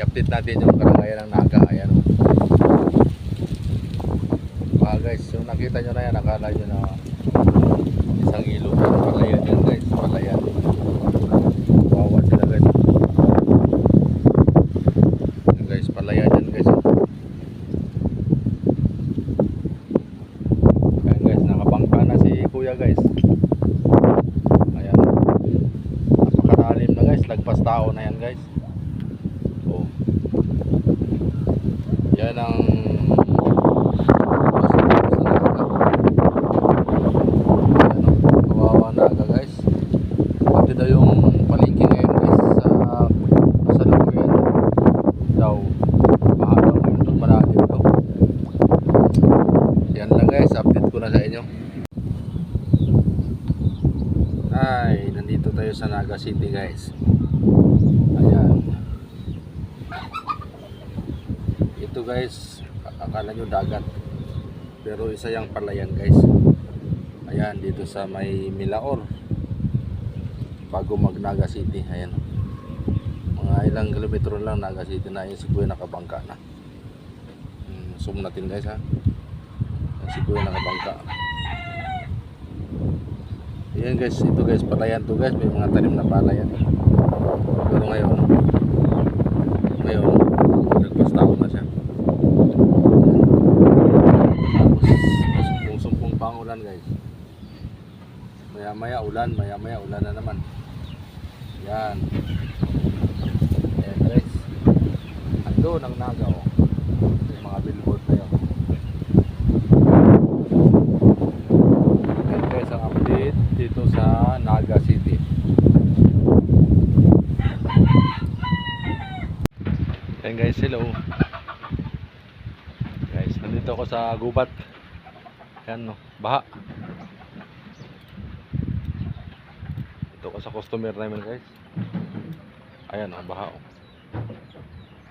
i-update natin yung kalagayan ng naga. Ayan. oh. Mga guys, yung nakita nyo na yan, akala nyo na isang ilo. Palayan yan guys, palayan. Wawa sila guys. Ayan guys, palayan yan guys. oh. Ayan guys, nakabangka na si kuya guys. Ayan. Napakalalim na guys, lagpas tao na yan guys. Oh. Yan ang kawawa na aga guys. Pati daw yung palengke ngayon guys sa sa Lukuyan daw baka daw ngayon doon malalim daw. Yan lang guys, update ko na sa inyo. Ay, nandito tayo sa Naga City guys. Ayan. Ito guys, akala nyo dagat. Pero isa yung palayan guys. Ayan, dito sa may Milaor. Bago mag Naga City. Ayan. Mga ilang kilometro lang Naga City na. Yung si Kuya nakabangka na. Hmm, zoom natin guys ha. Si Kuya nakabangka. Ayan guys, ito guys, palayan to guys. May mga tanim na palayan. Pero ngayon, ngayon, nagpas tao na siya. Tapos, sumpong-sumpong pa ang ulan guys. Maya maya ulan, maya maya ulan na naman. Yan. Ayan guys. Ando ng nagaw. Yung mga billboard na yun. Ayan guys, ang update dito sa Naga City. Ayan guys, hello. Guys, nandito ako sa gubat. Ayan no, baha. Ito ko sa customer namin guys. Ayan oh, baha oh.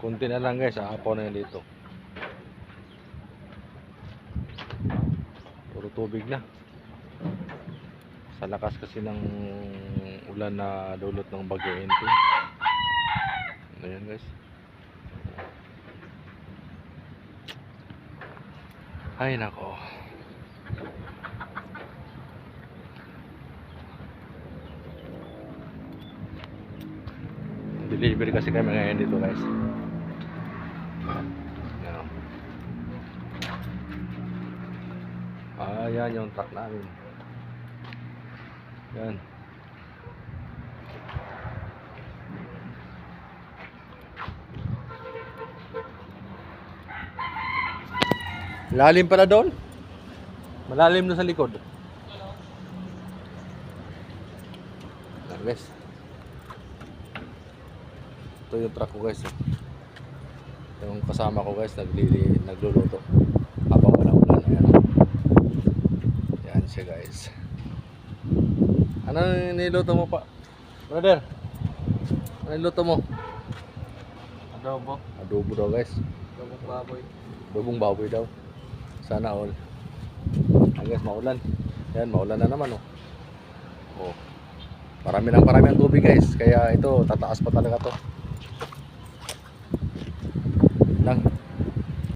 Kunti na lang guys, aapaw na yan dito. Puro tubig na. Sa lakas kasi ng ulan na dulot ng bagyo Ento. Ayan guys. Ay nako. Delivery kasi kami ngayon dito guys. Yan. Ah, yan yung truck namin. Yan. Lalim pala doon? Malalim na sa likod. Guys. Ito yung truck ko guys. oh. Yung kasama ko guys, naglili, nagluluto. Anong niluto mo pa? Brother, anong niluto mo? Adobo. Adobo daw guys. Adobong baboy. Adobong baboy daw. Sana all. Ay guys, maulan. Yan, maulan na naman oh. Oh. Marami ng parami ang tubig guys. Kaya ito, tataas pa talaga to. Lang.